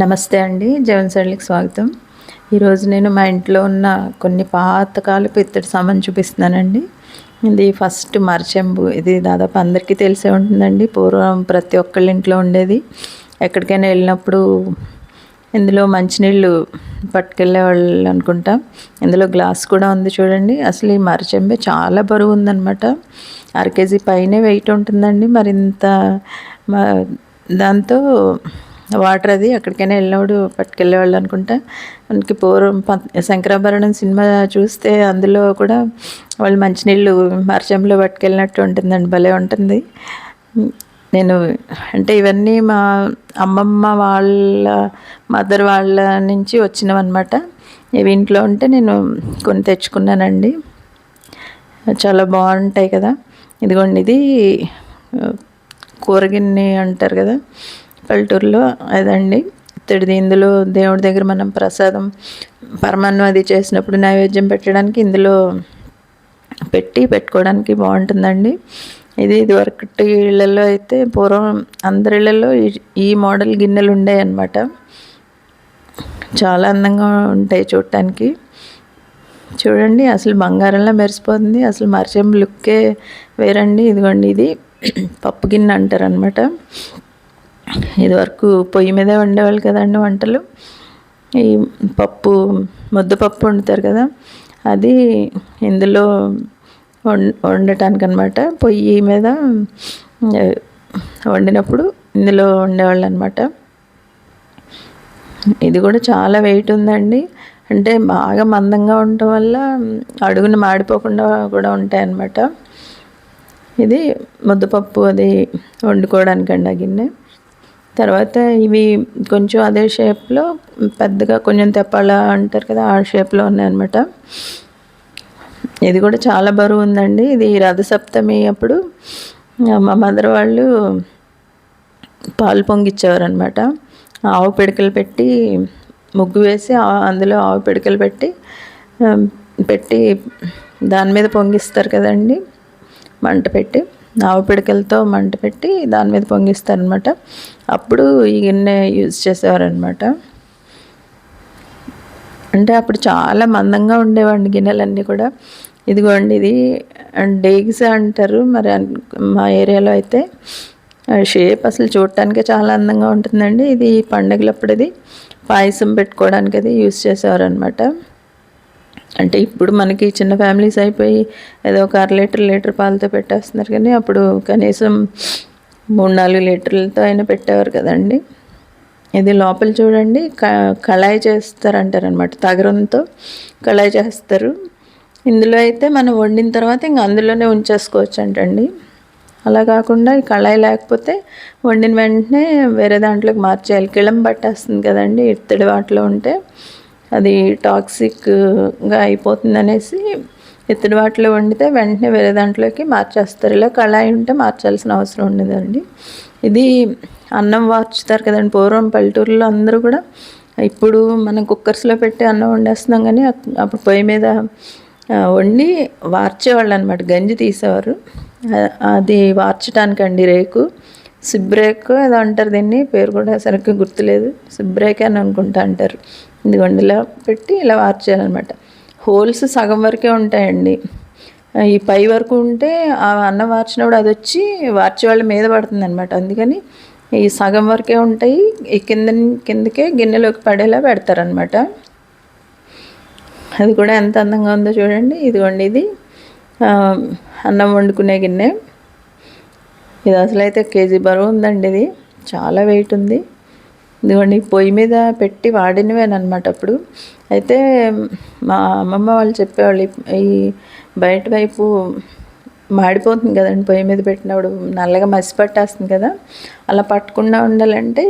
నమస్తే అండి జవన్ శైలికి స్వాగతం. ఈరోజు నేను మా ఇంట్లో ఉన్న కొన్ని పాతకాలపు ఇత్తడి సామాన్ చూపిస్తున్నానండి. ఇది ఫస్ట్ మరచెంబు ఇది దాదాపు అందరికీ తెలిసే ఉంటుందండి. పూర్వం ప్రతి ఒక్కళ్ళ ఇంట్లో ఉండేది. ఎక్కడికైనా వెళ్ళినప్పుడు ఇందులో మంచినీళ్ళు పట్టుకెళ్ళే వాళ్ళు అనుకుంటా. ఇందులో గ్లాస్ కూడా ఉంది చూడండి. అసలు ఈ మరచెంబే చాలా బరువు ఉందన్నమాట. అర కేజీ పైనే వెయిట్ ఉంటుందండి. మరింత దాంతో వాటర్ అది అక్కడికైనా వెళ్ళినప్పుడు పట్టుకెళ్ళేవాళ్ళు అనుకుంటా. మనకి పూర్వం శంకరాభరణం సినిమా చూస్తే అందులో కూడా వాళ్ళు మంచినీళ్ళు మరచంలో పట్టుకెళ్ళినట్టు ఉంటుందండి భలే ఉంటుంది. నేను అంటే ఇవన్నీ మా అమ్మమ్మ వాళ్ళ మదర్ వాళ్ళ నుంచి వచ్చినవన్నమాట. ఇవి ఇంట్లో ఉంటే నేను కొన్ని తెచ్చుకున్నానండి. చాలా బాగుంటాయి కదా. ఇదిగోండి ఇది కూరగిన్ని అంటారు కదా. పల్లెటూరులో అదండి. ఇత్తడిది ఇందులో దేవుడి దగ్గర మనం ప్రసాదం పరమాన్నం అది చేసినప్పుడు నైవేద్యం పెట్టడానికి ఇందులో పెట్టి పెట్టుకోవడానికి బాగుంటుందండి. ఇది ఇదివరకటి ఇళ్ళల్లో అయితే పూర్వం అందరి ఇళ్ళల్లో ఈ మోడల్ గిన్నెలు ఉండే అనమాట చాలా అందంగా ఉంటాయి చూడటానికి. చూడండి అసలు బంగారంలో మెరిసిపోతుంది. అసలు మర్చెం లుక్కే వేరండి. ఇదిగోండి ఇది పప్పు గిన్నె అంటారు ఇదివరకు పొయ్యి మీద వండేవాళ్ళు కదండి వంటలు. ఈ పప్పు ముద్దపప్పు వండుతారు కదా అది ఇందులో వండటానికి అనమాట పొయ్యి మీద వండినప్పుడు ఇందులో వండేవాళ్ళు అనమాట ఇది కూడా చాలా వెయిట్ ఉందండి. అంటే బాగా మందంగా ఉండటం వల్ల అడుగును మాడిపోకుండా కూడా ఉంటాయన్నమాట. ఇది ముద్దపప్పు అది వండుకోవడానికండి ఆ గిన్నె. తర్వాత ఇవి కొంచెం అదే షేప్లో పెద్దగా కొంచెం తెప్పాల అంటారు కదా ఆ షేప్లో ఉన్నాయన్నమాట. ఇది కూడా చాలా బరువు ఉందండి. ఇది రథసప్తమి అప్పుడు మా మదర్ వాళ్ళు పాలు పొంగిచ్చేవారనమాట ఆవు పిడకలు పెట్టి ముగ్గు వేసి అందులో ఆవు పిడకలు పెట్టి పెట్టి దాని మీద పొంగిస్తారు కదండి మంట పెట్టి. ఆవు పిడకలతో మంట పెట్టి దాని మీద పొంగిస్తారనమాట. అప్పుడు ఈ గిన్నె యూజ్ చేసేవారనమాట. అంటే అప్పుడు చాలా మందంగా ఉండేవాడిని గిన్నెలన్నీ కూడా. ఇదిగోండి ఇది డేగ్స్ అంటారు. మరి మా ఏరియాలో అయితే షేప్ అసలు చూడటానికే చాలా అందంగా ఉంటుందండి. ఇది పండగలప్పుడు ఇది పాయసం పెట్టుకోవడానికి అది యూజ్ చేసేవారు అనమాట అంటే ఇప్పుడు మనకి చిన్న ఫ్యామిలీస్ అయిపోయి ఏదో ఒక అర లీటర్ లీటర్ పాలతో పెట్టేస్తున్నారు కానీ అప్పుడు కనీసం మూడు నాలుగు లీటర్లతో అయినా పెట్టేవారు కదండి. ఇది లోపల చూడండి క కళాయి చేస్తారంటారనమాట తగరంతో కళాయి చేస్తారు. ఇందులో అయితే మనం వండిన తర్వాత ఇంక అందులోనే ఉంచేసుకోవచ్చు అంటండి అలా కాకుండా ఈ కళాయి లేకపోతే వండిన వెంటనే వేరే దాంట్లోకి మార్చేయాలి. కిళం పట్టేస్తుంది కదండి ఇత్తడి వాటిలో ఉంటే. అది టాక్సిక్గా అయిపోతుంది అనేసి ఇతడి వాటిలో వండితే వెంటనే వేరే దాంట్లోకి మార్చేస్తారు. ఇలా కళాయి ఉంటే మార్చాల్సిన అవసరం ఉండదండి. ఇది అన్నం వార్చుతారు కదండి. పూర్వం పల్లెటూరులో అందరూ కూడా ఇప్పుడు మనం కుక్కర్స్లో పెట్టి అన్నం వండేస్తున్నాం కానీ అప్పుడు పొయ్యి మీద వండి వార్చేవాళ్ళు అనమాట గంజి తీసేవారు. అది వార్చడానికండి రేకు. సిబ్రేక్ ఏదో అంటారు దీన్ని పేరు కూడా సరిగ్గా గుర్తులేదు. సిబ్రేక్ అని అనుకుంటా అంటారు. ఇదిగోండి ఇలా పెట్టి ఇలా వార్చేయాలన్నమాట హోల్స్ సగం వరకే ఉంటాయండి. ఈ పై వరకు ఉంటే ఆ అన్నం వార్చినప్పుడు అది వచ్చి వార్చే వాళ్ళ మీద పడుతుంది అనమాట అందుకని ఈ సగం వరకే ఉంటాయి. ఈ కింద కిందకే గిన్నెలోకి పడేలా పెడతారనమాట అది కూడా ఎంత అందంగా ఉందో చూడండి. ఇదిగోండి ఇది. అన్నం వండుకునే గిన్నె. ఇది అసలు అయితే కేజీ బరువు ఉందండి ఇది. చాలా వెయిట్ ఉంది. ఇదిగోండి పొయ్యి మీద పెట్టి వాడినవేనమాట అప్పుడు. అయితే మా అమ్మమ్మ వాళ్ళు చెప్పేవాళ్ళు ఈ బయట వైపు మాడిపోతుంది కదండి పొయ్యి మీద పెట్టినప్పుడు నల్లగా మసి పట్టేస్తుంది కదా. అలా పట్టకుండా ఉండాలంటే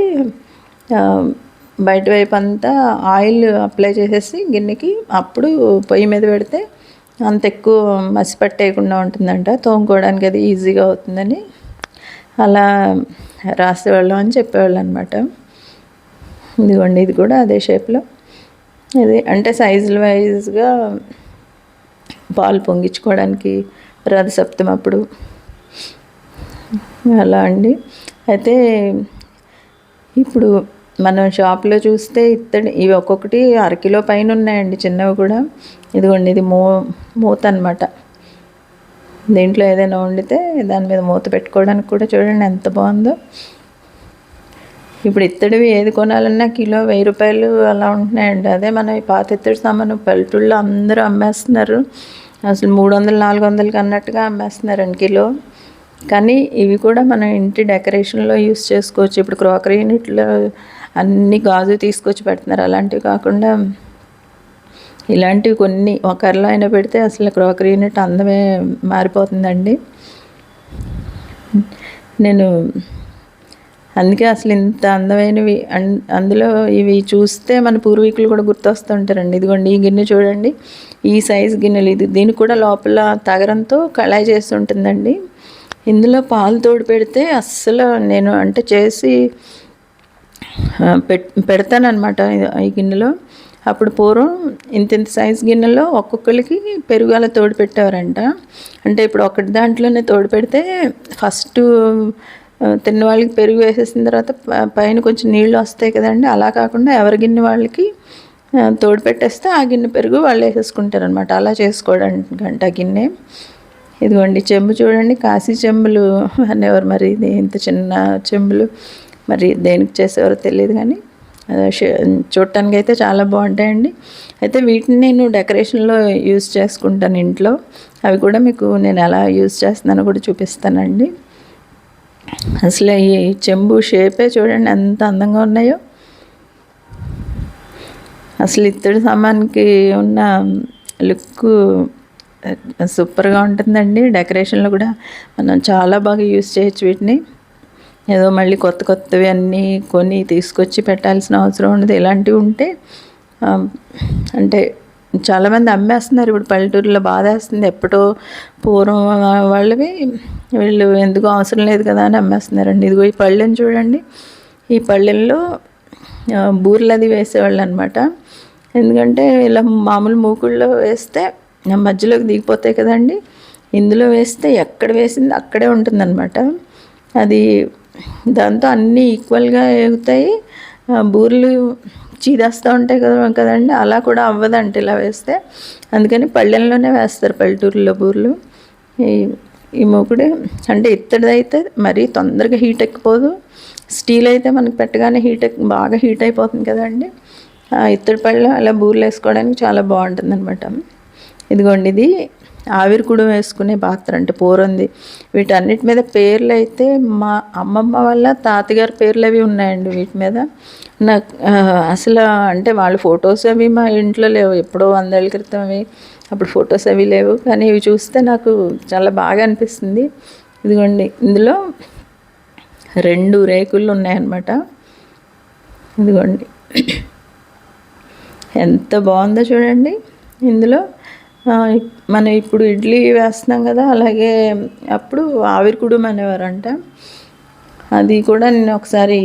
బయట వైపు అంతా ఆయిల్ అప్లై చేసేసి గిన్నెకి అప్పుడు పొయ్యి మీద పెడితే అంత ఎక్కువ మసి పట్టేయకుండా ఉంటుందంట. తోముకోవడానికి అది ఈజీగా అవుతుందని అలా రాసేవాళ్ళం అని చెప్పేవాళ్ళు అనమాట ఇదిగోండి ఇది కూడా అదే షేప్లో. ఇది అంటే సైజుల వైజ్గా పాలు పొంగించుకోవడానికి రథసప్తం అప్పుడు అలా అండి. అయితే ఇప్పుడు మనం షాప్లో చూస్తే ఇత్తడి ఇవి ఒక్కొక్కటి అరకిలో పైన ఉన్నాయండి చిన్నవి కూడా. ఇదిగోండి ఇది మూ మూత అనమాట దీంట్లో ఏదైనా వండితే దాని మీద మూత పెట్టుకోవడానికి కూడా చూడండి ఎంత బాగుందో. ఇప్పుడు ఇత్తడివి ఏది కొనాలన్నా కిలో వెయ్యి రూపాయలు అలా ఉంటున్నాయండి. అదే మన ఈ పాత ఇత్తడి సామాను పల్లెటూళ్ళలో అందరూ అమ్మేస్తున్నారు. అసలు మూడు వందలు నాలుగు వందలకి అన్నట్టుగా అమ్మేస్తున్నారండి కిలో. కానీ ఇవి కూడా మన ఇంటి డెకరేషన్లో యూస్ చేసుకోవచ్చు. ఇప్పుడు క్రోకరీ యూనిట్లో అన్ని గాజు తీసుకొచ్చి పెడుతున్నారు. అలాంటివి కాకుండా ఇలాంటివి కొన్ని ఒకరిలో అయినా పెడితే అసలు క్రోకరీ యూనిట్ అందమే మారిపోతుందండి. నేను అందుకే అసలు ఇంత అందమైనవి అందులో ఇవి చూస్తే మన పూర్వీకులు కూడా గుర్తొస్తుంటారండి ఇదిగోండి ఈ గిన్నె చూడండి. ఈ సైజ్ గిన్నెలు ఇది. దీనికి కూడా లోపల తగరంతో కళాయి చేస్తుంటుందండి ఇందులో పాలు తోడు పెడితే అస్సలు నేను అంటే చేసి పెడతానమాట ఈ గిన్నెలో. అప్పుడు పూర్వం ఇంత ఇంత సైజ్ గిన్నెలో ఒక్కొక్కరికి పెరుగాల తోడు పెట్టేవారంట. అంటే ఇప్పుడు ఒకటి దాంట్లోనే తోడు పెడితే ఫస్ట్ తిన్న వాళ్ళకి పెరుగు వేసేసిన తర్వాత పైన కొంచెం నీళ్ళు వస్తాయి కదండి. అలా కాకుండా ఎవరి గిన్నె వాళ్ళకి తోడు పెట్టేస్తే ఆ గిన్నె పెరుగు వాళ్ళు వేసేసుకుంటారు అనమాట అలా చేసుకోవడానికి గంట గిన్నె. ఇదిగోండి చెంబు చూడండి. కాశీ చెంబులు అనేవారు మరి ఇది ఇంత చిన్న చెంబులు. మరి దేనికి చేసేవారో తెలియదు కానీ చూడటానికి అయితే చాలా బాగుంటాయండి. అయితే వీటిని నేను డెకరేషన్లో యూజ్ చేసుకుంటాను ఇంట్లో. అవి కూడా మీకు నేను ఎలా యూజ్ చేస్తున్నానో కూడా చూపిస్తానండి. అసలు ఈ చెంబు షేపే చూడండి ఎంత అందంగా ఉన్నాయో. అసలు ఇత్తడి సామాన్కి ఉన్న లుక్ సూపర్గా ఉంటుందండి. డెకరేషన్లో కూడా మనం చాలా బాగా యూజ్ చేయొచ్చు వీటిని. ఏదో మళ్ళీ కొత్త కొత్తవి అన్నీ కొని తీసుకొచ్చి పెట్టాల్సిన అవసరం ఉండదు. ఇలాంటివి ఉంటే అంటే చాలామంది అమ్మేస్తున్నారు. ఇప్పుడు పల్లెటూరులో బాధేస్తుంది. ఎప్పుడో పూర్వం వాళ్ళవి వీళ్ళు ఎందుకు అవసరం లేదు కదా అని అమ్మేస్తున్నారండి. ఇదిగో ఈ పళ్ళెని చూడండి. ఈ పళ్ళెల్లో బూరెలు అది వేసేవాళ్ళు అనమాట ఎందుకంటే ఇలా మామూలు మూకుళ్ళలో వేస్తే మధ్యలోకి దిగిపోతాయి కదండి. ఇందులో వేస్తే ఎక్కడ వేసింది అక్కడే ఉంటుందన్నమాట. అది దాంతో అన్నీ ఈక్వల్గా ఎగుతాయి బూరెలు చీదేస్తూ ఉంటాయి కదా కదండి అలా కూడా అవ్వదంట ఇలా వేస్తే. అందుకని పళ్ళెంలోనే వేస్తారు పల్లెటూరులో బూరెలు. ఈ ఈ మూకుడు అంటే ఇత్తడిదైతే మరీ తొందరగా హీట్ ఎక్కిపోదు. స్టీల్ అయితే మనకి పెట్టగానే హీట్ బాగా హీట్ అయిపోతుంది కదండి. ఇత్తడి పళ్ళు అలా బూరెలు వేసుకోవడానికి చాలా బాగుంటుంది అనమాట ఇదిగోండి ఇది. ఆవిరి కూడా వేసుకునే పాత్ర అంటే పోరుంది. వీటన్నిటి మీద పేర్లు అయితే మా అమ్మమ్మ వల్ల తాతగారి పేర్లు అవి ఉన్నాయండి వీటి మీద. నాకు అసలు అంటే వాళ్ళ ఫొటోస్ అవి మా ఇంట్లో లేవు. ఎప్పుడో వందేళ్ళ క్రితం అవి అప్పుడు ఫొటోస్ అవి లేవు. కానీ ఇవి చూస్తే నాకు చాలా బాగా అనిపిస్తుంది. ఇదిగోండి ఇందులో రెండు రేకులు ఉన్నాయన్నమాట. ఇదిగోండి. ఎంత బాగుందో చూడండి. ఇందులో మనం ఇప్పుడు ఇడ్లీ వేస్తున్నాం కదా అలాగే అప్పుడు ఆవిరి కుడుం అనేవారంట. అది కూడా నేను ఒకసారి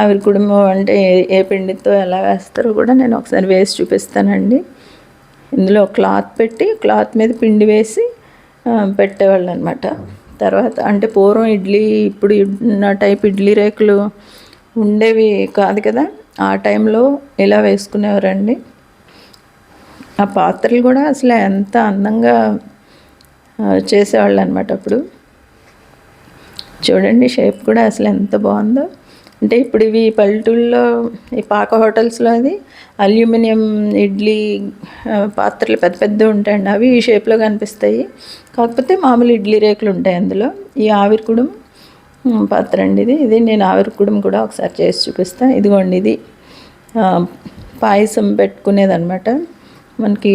ఆవిరి కుడుము అంటే ఏ పిండితో ఎలా వేస్తారో కూడా నేను ఒకసారి వేసి చూపిస్తానండి. ఇందులో క్లాత్ పెట్టి క్లాత్ మీద పిండి వేసి పెట్టేవాళ్ళు అనమాట తర్వాత అంటే పూర్వం ఇడ్లీ ఇప్పుడు నా టైప్ ఇడ్లీ రేకులు ఉండేవి కాదు కదా ఆ టైంలో ఇలా వేసుకునేవారండి. ఆ పాత్రలు కూడా అసలు ఎంత అందంగా చేసేవాళ్ళు అనమాట అప్పుడు. చూడండి షేప్ కూడా అసలు ఎంత బాగుందో. అంటే ఇప్పుడు ఇవి పల్లెటూళ్ళలో ఈ పాక హోటల్స్లో అది అల్యూమినియం ఇడ్లీ పాత్రలు పెద్ద పెద్ద ఉంటాయండి. అవి ఈ షేప్లో కనిపిస్తాయి. కాకపోతే మామూలు ఇడ్లీ రేకులు ఉంటాయి అందులో. ఈ ఆవిరికుడం పాత్ర అండి ఇది. ఇది నేను ఆవిరికుడం కూడా ఒకసారి చేసి చూపిస్తాను ఇదిగోండి ఇది. పాయసం పెట్టుకునేది అనమాట మనకి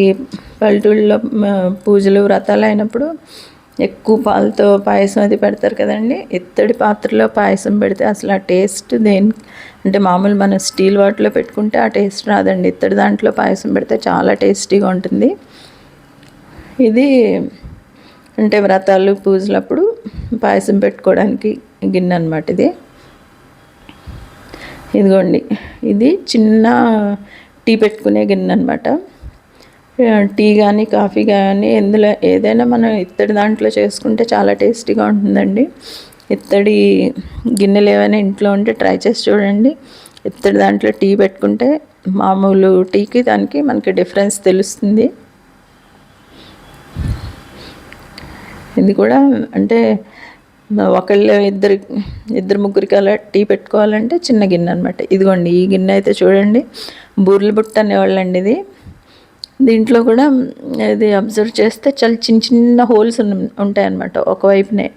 పల్లెటూళ్ళలో పూజలు వ్రతాలు అయినప్పుడు ఎక్కువ పాలతో పాయసం అది పెడతారు కదండి. ఇత్తడి పాత్రలో పాయసం పెడితే అసలు ఆ టేస్ట్ దేని అంటే మామూలు మనం స్టీల్ వాటిలో పెట్టుకుంటే ఆ టేస్ట్ రాదండి. ఇత్తడి దాంట్లో పాయసం పెడితే చాలా టేస్టీగా ఉంటుంది. ఇది అంటే వ్రతాలు పూజలప్పుడు పాయసం పెట్టుకోవడానికి గిన్నె అనమాట ఇది. ఇదిగోండి. ఇది చిన్న టీ పెట్టుకునే గిన్నె అనమాట టీ కానీ కాఫీ కానీ ఎందులో ఏదైనా మనం ఇత్తడి దాంట్లో చేసుకుంటే చాలా టేస్టీగా ఉంటుందండి. ఇత్తడి గిన్నెలు ఏమైనా ఇంట్లో ఉంటే ట్రై చేసి చూడండి. ఇత్తడి దాంట్లో టీ పెట్టుకుంటే మామూలు టీకి దానికి మనకి డిఫరెన్స్ తెలుస్తుంది. ఇది కూడా అంటే ఒకళ్ళు ఇద్దరు ఇద్దరు ముగ్గురికి అలా టీ పెట్టుకోవాలంటే చిన్న గిన్నె అనమాట ఇదిగోండి ఈ గిన్నె అయితే చూడండి. బూర్లు బుట్ట అనేవాళ్ళండి ఇది. దీంట్లో కూడా ఇది అబ్జర్వ్ చేస్తే చాలా చిన్న చిన్న హోల్స్ ఉంటాయన్నమాట ఒకవైపునే.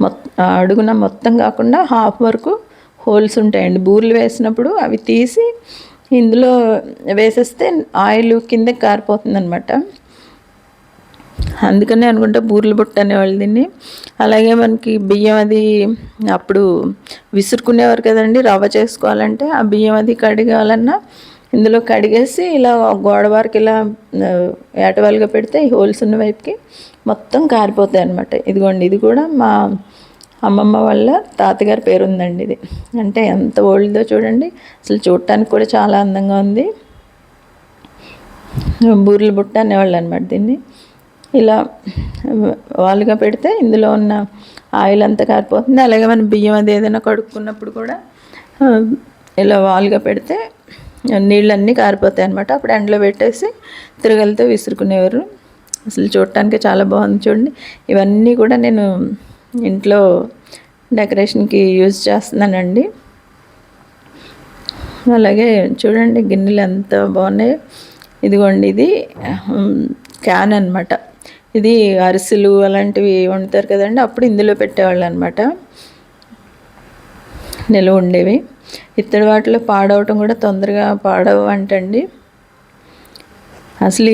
మొత్ అడుగున మొత్తం కాకుండా హాఫ్ వరకు హోల్స్ ఉంటాయండి. బూర్లు వేసినప్పుడు అవి తీసి ఇందులో వేసేస్తే ఆయిల్ కిందకి కారిపోతుంది అనమాట అందుకనే అనుకుంటా బూర్లు బుట్ట అనేవాళ్ళు దీన్ని. అలాగే మనకి బియ్యం అది అప్పుడు విసురుకునేవారు కదండి రవ్వ చేసుకోవాలంటే ఆ బియ్యం అది కడిగాలన్నా ఇందులో కడిగేసి ఇలా గోడ వరకు ఇలా ఏటవాలుగా పెడితే ఈ హోల్స్ ఉన్న వైపుకి మొత్తం కారిపోతాయి అనమాట ఇదిగోండి ఇది కూడా మా అమ్మమ్మ వాళ్ళ తాతగారి పేరు ఉందండి ఇది. అంటే ఎంత ఓల్డ్దో చూడండి అసలు చూడటానికి కూడా చాలా అందంగా ఉంది. బూరెలు బుట్ట అనేవాళ్ళు అనమాట దీన్ని. ఇలా వాలుగా పెడితే ఇందులో ఉన్న ఆయిల్ అంతా కారిపోతుంది. అలాగే మనం బియ్యం అది ఏదైనా కడుక్కున్నప్పుడు కూడా ఇలా వాలుగా పెడితే నీళ్ళన్నీ కారిపోతాయి అనమాట అప్పుడు ఎండలో పెట్టేసి తిరగలతో విసురుకునేవారు. అసలు చూడటానికి చాలా బాగుంది చూడండి. ఇవన్నీ కూడా నేను ఇంట్లో డెకరేషన్కి యూజ్ చేస్తున్నానండి. అలాగే చూడండి గిన్నెలు ఎంత బాగున్నాయి. ఇదిగోండి ఇది క్యాన్ అనమాట ఇది అరిసెలు అలాంటివి వండుతారు కదండి. అప్పుడు ఇందులో పెట్టేవాళ్ళు అనమాట నిలువ ఉండేవి. ఇత్తడి వాటిలో పాడవటం కూడా తొందరగా పాడవు అంటండి అసలు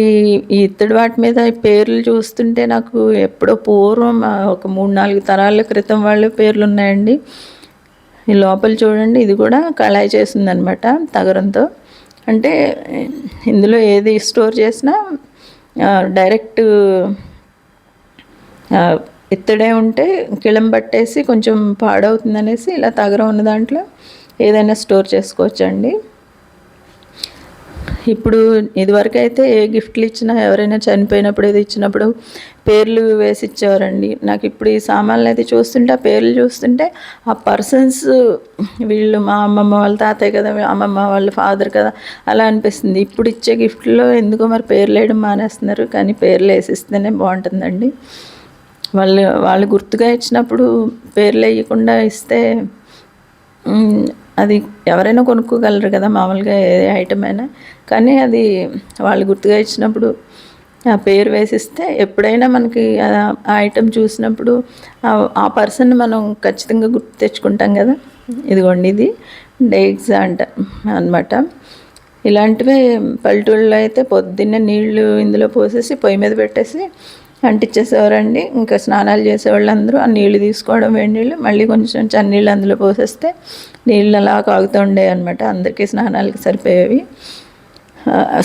ఈ ఇత్తడి వాటి మీద పేర్లు చూస్తుంటే నాకు ఎప్పుడో పూర్వం ఒక మూడు నాలుగు తరాల క్రితం వాళ్ళ పేర్లు ఉన్నాయండి. ఈ లోపల చూడండి ఇది కూడా కళాయి చేసిందనమాట తగరంతో. అంటే ఇందులో ఏది స్టోర్ చేసినా డైరెక్ట్ ఎత్తడే ఉంటే కిళం పట్టేసి కొంచెం పాడవుతుంది అనేసి ఇలా తగరం ఉన్న దాంట్లో ఏదైనా స్టోర్ చేసుకోవచ్చండి. ఇప్పుడు ఇదివరకు అయితే ఏ గిఫ్ట్లు ఇచ్చినా ఎవరైనా చనిపోయినప్పుడు ఏది ఇచ్చినప్పుడు పేర్లు వేసి ఇచ్చేవారండి. నాకు ఇప్పుడు ఈ సామాన్లు అయితే చూస్తుంటే ఆ పేర్లు చూస్తుంటే ఆ పర్సన్స్ వీళ్ళు మా అమ్మమ్మ వాళ్ళ తాతయ్య కదా అమ్మమ్మ వాళ్ళ ఫాదర్ కదా అలా అనిపిస్తుంది. ఇప్పుడు ఇచ్చే గిఫ్ట్లో ఎందుకో మరి పేర్లు వేయడం మానేస్తున్నారు కానీ పేర్లు వేసిస్తేనే బాగుంటుందండి. వాళ్ళు వాళ్ళు గుర్తుగా ఇచ్చినప్పుడు పేర్లు వేయకుండా ఇస్తే అది ఎవరైనా కొనుక్కోగలరు కదా మామూలుగా ఏ ఐటమ్ అయినా. కానీ అది వాళ్ళు గుర్తుగా ఇచ్చినప్పుడు ఆ పేరు వేసిస్తే ఎప్పుడైనా మనకి ఆ ఐటెం చూసినప్పుడు ఆ పర్సన్ మనం ఖచ్చితంగా గుర్తు తెచ్చుకుంటాం కదా. ఇదిగోండి ఇది డేగ్స్ అంట అనమాట ఇలాంటివే పల్లెటూళ్ళలో అయితే పొద్దున్నే నీళ్ళు ఇందులో పోసేసి పొయ్యి మీద పెట్టేసి అంటించేసేవారండి. ఇంకా స్నానాలు చేసేవాళ్ళు అందరూ ఆ నీళ్ళు తీసుకోవడం వేడి నీళ్ళు మళ్ళీ కొంచెం చన్నీళ్ళు అందులో పోసేస్తే నీళ్ళు అలా కాగుతూ ఉండేవి అనమాట అందరికీ స్నానాలకి సరిపోయేవి.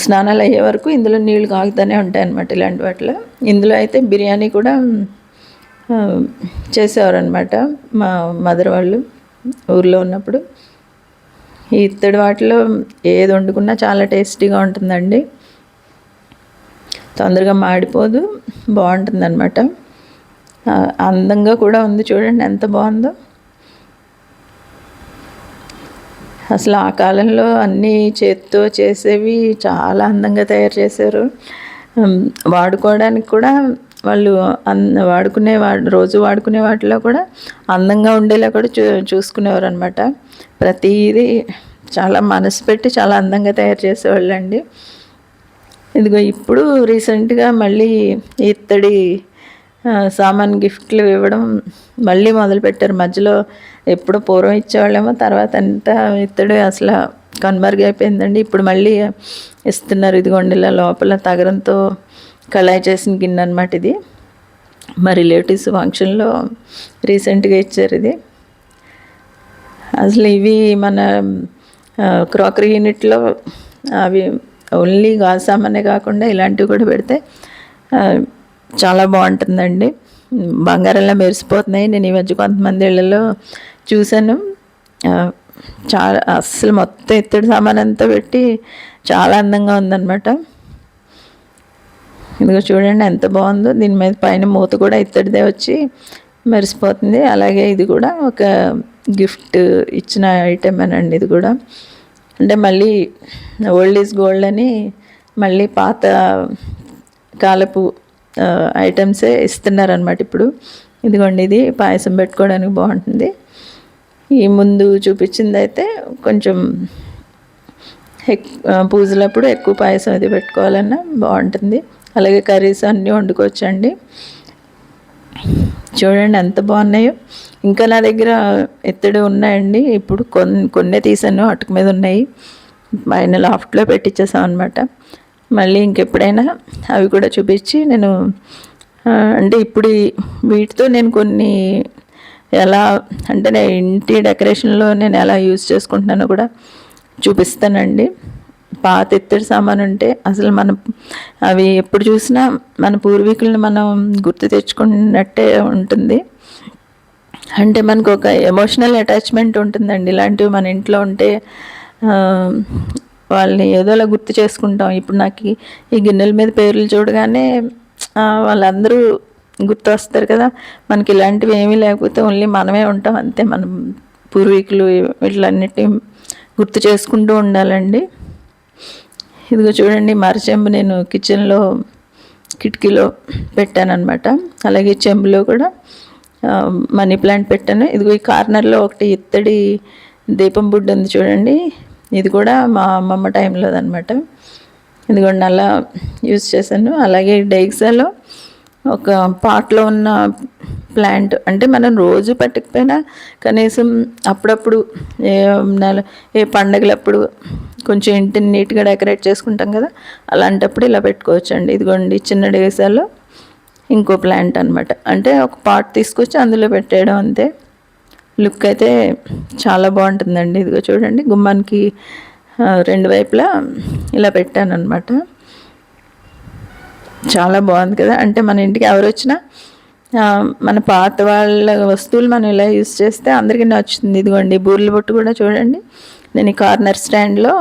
స్నానాలు అయ్యే వరకు ఇందులో నీళ్ళు కాగుతూనే ఉంటాయి అనమాట ఇలాంటి వాటిలో. ఇందులో అయితే బిర్యానీ కూడా చేసేవారనమాట మా మదర్ వాళ్ళు ఊర్లో ఉన్నప్పుడు. ఈ ఇత్తడి వాటిలో ఏది వండుకున్నా చాలా టేస్టీగా ఉంటుందండి. తొందరగా మాడిపోదు బాగుంటుంది అనమాట అందంగా కూడా ఉంది చూడండి ఎంత బాగుందో. అసలు ఆ కాలంలో అన్నీ చేత్తో చేసేవి చాలా అందంగా తయారు చేశారు. వాడుకోవడానికి కూడా వాళ్ళు అన్ వాడుకునే వా రోజు వాడుకునే వాటిలో కూడా అందంగా ఉండేలా కూడా చూ చూసుకునేవారు అనమాట ప్రతిదీ చాలా మనసు పెట్టి చాలా అందంగా తయారు చేసేవాళ్ళు అండి ఇదిగో ఇప్పుడు రీసెంట్గా మళ్ళీ ఇత్తడి సామాన్ గిఫ్ట్లు ఇవ్వడం మళ్ళీ మొదలుపెట్టారు. మధ్యలో ఎప్పుడు పూర్వం ఇచ్చేవాళ్ళేమో తర్వాత అంతా ఇత్తడి అసలు కనుమరుగైపోయిందండి ఇప్పుడు మళ్ళీ ఇస్తున్నారు. ఇదిగోండి ఇలా లోపల తగరంతో కళాయి చేసిన గిన్నె అనమాట ఇది. మా రిలేటివ్స్ ఫంక్షన్లో రీసెంట్గా ఇచ్చారు ఇది. అసలు ఇవి మన క్రాకరీ యూనిట్లో అవి ఓన్లీ గాజు సామానే కాకుండా ఇలాంటివి కూడా పెడితే చాలా బాగుంటుందండి. బంగారంలో మెరిసిపోతున్నాయి. నేను ఈ మధ్య కొంతమంది ఇళ్ళలో చూశాను. చాలా అస్సలు మొత్తం ఇత్తడి సామాన్ అంతా పెట్టి చాలా అందంగా ఉందన్నమాట. ఇదిగో చూడండి ఎంత బాగుందో. దీని మీద పైన మూత కూడా ఇత్తడిదే వచ్చి మెరిసిపోతుంది. అలాగే ఇది కూడా ఒక గిఫ్ట్ ఇచ్చిన ఐటమేనండి ఇది కూడా. అంటే మళ్ళీ ఓల్డ్ ఈజ్ గోల్డ్ అని మళ్ళీ పాత కాలపు ఐటమ్సే ఇస్తున్నారనమాట ఇప్పుడు. ఇదిగోండి ఇది పాయసం పెట్టుకోవడానికి బాగుంటుంది. ఈ ముందు చూపించింది అయితే కొంచెం పూజలప్పుడు ఎక్కువ పాయసం అది పెట్టుకోవాలన్నా బాగుంటుంది. అలాగే కర్రీస్ అన్నీ వండుకోవచ్చండి. చూడండి ఎంత బాగున్నాయో. ఇంకా నా దగ్గర ఎత్తడి ఉన్నాయండి. ఇప్పుడు కొన్ని కొన్నే తీసాను అటుకు మీద ఉన్నాయి. ఆయన లాఫ్ట్లో పెట్టించేసాం అనమాట మళ్ళీ ఇంకెప్పుడైనా అవి కూడా చూపించి నేను అంటే ఇప్పుడు వీటితో నేను కొన్ని ఎలా అంటే నేను ఇంటి డెకరేషన్లో నేను ఎలా యూజ్ చేసుకుంటున్నానో కూడా చూపిస్తానండి. పాత ఎత్తడి సామాను ఉంటే అసలు మనం అవి ఎప్పుడు చూసినా మన పూర్వీకులను మనం గుర్తు తెచ్చుకున్నట్టే ఉంటుంది. అంటే మనకు ఒక ఎమోషనల్ అటాచ్మెంట్ ఉంటుందండి. ఇలాంటివి మన ఇంట్లో ఉంటే వాళ్ళని ఏదోలా గుర్తు చేసుకుంటాం. ఇప్పుడు నాకు ఈ గిన్నెల మీద పేర్లు చూడగానే వాళ్ళందరూ గుర్తు వస్తారు కదా. మనకి ఇలాంటివి ఏమీ లేకపోతే ఓన్లీ మనమే ఉంటాం. అంతే మనం పూర్వీకులు వీటిలన్నిటి గుర్తు చేసుకుంటూ ఉండాలండి. ఇదిగో చూడండి మరచెంబు నేను కిచెన్లో కిటికీలో పెట్టానమాట అలాగే చెంబులో కూడా మనీ ప్లాంట్ పెట్టాను. ఇదిగో ఈ కార్నర్లో ఒకటి ఇత్తడి దీపం బుడ్డ ఉంది చూడండి. ఇది కూడా మా అమ్మమ్మ టైంలో అనమాట ఇదిగోండి అలా యూజ్ చేశాను. అలాగే డైక్సాలో ఒక పాట్లో ఉన్న ప్లాంట్ అంటే మనం రోజు పట్టకపోయినా కనీసం అప్పుడప్పుడు ఏ ఏ పండగలప్పుడు కొంచెం ఇంటిని నీట్గా డెకరేట్ చేసుకుంటాం కదా అలాంటప్పుడు ఇలా పెట్టుకోవచ్చు అండి ఇదిగోండి చిన్న డేసాల్లో ఇంకో ప్లాంట్ అనమాట అంటే ఒక పాట్ తీసుకొచ్చి అందులో పెట్టేయడం అంతే. లుక్ అయితే చాలా బాగుంటుందండి. ఇదిగో చూడండి గుమ్మానికి రెండు వైపులా ఇలా పెట్టాను అనమాట చాలా బాగుంది కదా. అంటే మన ఇంటికి ఎవరు వచ్చినా మన పాత వాళ్ళ వస్తువులు మనం ఇలా యూస్ చేస్తే అందరికీ నచ్చుతుంది. ఇదిగోండి బూర్ల బొట్టు కూడా చూడండి. నేను ఈ కార్నర్ స్టాండ్లో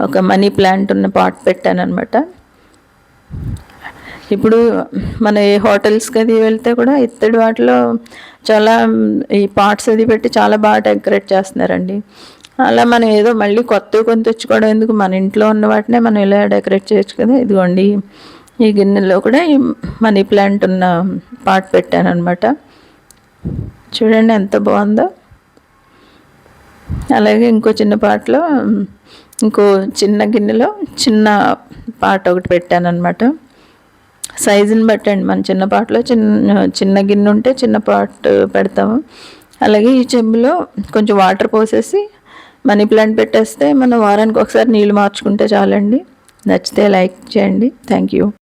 ఒక మనీ ప్లాంట్ ఉన్న పాట్ పెట్టాను అనమాట ఇప్పుడు మన ఏ హోటల్స్కి అది వెళ్తే కూడా ఇత్తడి వాటిలో చాలా ఈ పార్ట్స్ అది పెట్టి చాలా బాగా డెకరేట్ చేస్తున్నారండి. అలా మనం ఏదో మళ్ళీ కొత్తవి కొని తెచ్చుకోవడం ఎందుకు? మన ఇంట్లో ఉన్న వాటినే మనం ఇలా డెకరేట్ చేయొచ్చు కదా? ఇదిగోండి. ఈ గిన్నెలో కూడా ఈ మనీ ప్లాంట్ ఉన్న పాట్ పెట్టాను అనమాట చూడండి ఎంత బాగుందో. అలాగే ఇంకో చిన్న పాటలో ఇంకో చిన్న గిన్నెలో చిన్న పాట ఒకటి పెట్టాను అనమాట సైజుని బట్టండి మన చిన్న పాటలో చిన్న చిన్న గిన్నె ఉంటే చిన్న పాట్ పెడతాము. అలాగే ఈ చెంబులో కొంచెం వాటర్ పోసేసి మనీ ప్లాంట్ పెట్టేస్తే మనం వారానికి ఒకసారి నీళ్ళు మార్చుకుంటే చాలండి. నచ్చితే లైక్ చేయండి. Thank you.